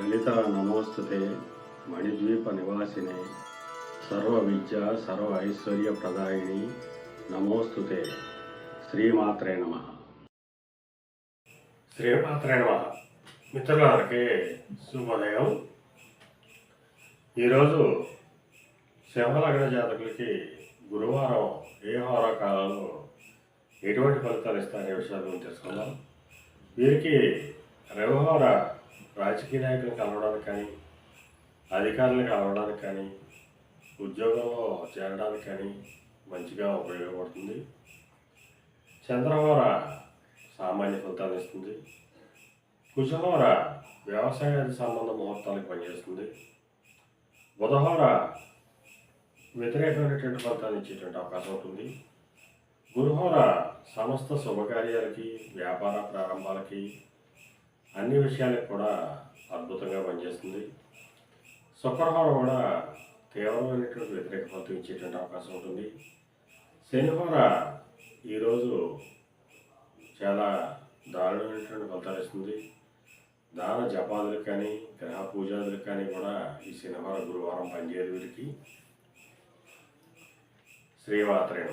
లలిత నమోస్తుతే మణిద్వీప నివాసినే. సర్వ విద్య సర్వ ఐశ్వర్య ప్రదాయిని నమోస్తుతే. శ్రీమాత్రే నమ. శ్రీమాత్రే నమ. మిత్రులందరికీ శుభోదయం. ఈరోజు సింహలగ్న జాతకులకి గురువారం ఏ హోరా కాలంలో ఎటువంటి ఫలితాలు ఇస్తారనే విషయాలు తెలుసుకుందాం. వీరికి రవిహోర రాజకీయ నాయకులను కలవడానికి కానీ అధికారులను కలవడానికి కానీ ఉద్యోగంలో చేరడానికి కానీ మంచిగా ఉపయోగపడుతుంది. చంద్రహోర సామాన్య ఫలితాలు ఇస్తుంది. కుశహోర వ్యవసాయానికి సంబంధ ముహూర్తాలకు పనిచేస్తుంది. బుధవార వ్యతిరేకమైనటువంటి ఫలితాన్ని ఇచ్చేటువంటి అవకాశం ఉంటుంది. గురుహోర సమస్త శుభకార్యాలకి వ్యాపార ప్రారంభాలకి అన్ని విషయాలకు కూడా అద్భుతంగా పనిచేస్తుంది. శుక్రవారం కూడా తీవ్రమైనటువంటి వ్యతిరేక ఫలితం ఇచ్చేటువంటి అవకాశం ఉంటుంది. శనివార ఈరోజు చాలా దారుణమైనటువంటి ఫలితాలు ఇస్తుంది. దాన జపాదులకు కానీ గ్రహ పూజాదులకు కానీ కూడా ఈ శనివారం గురువారం పనిచేయదు వీరికి శ్రీవాత్రేణ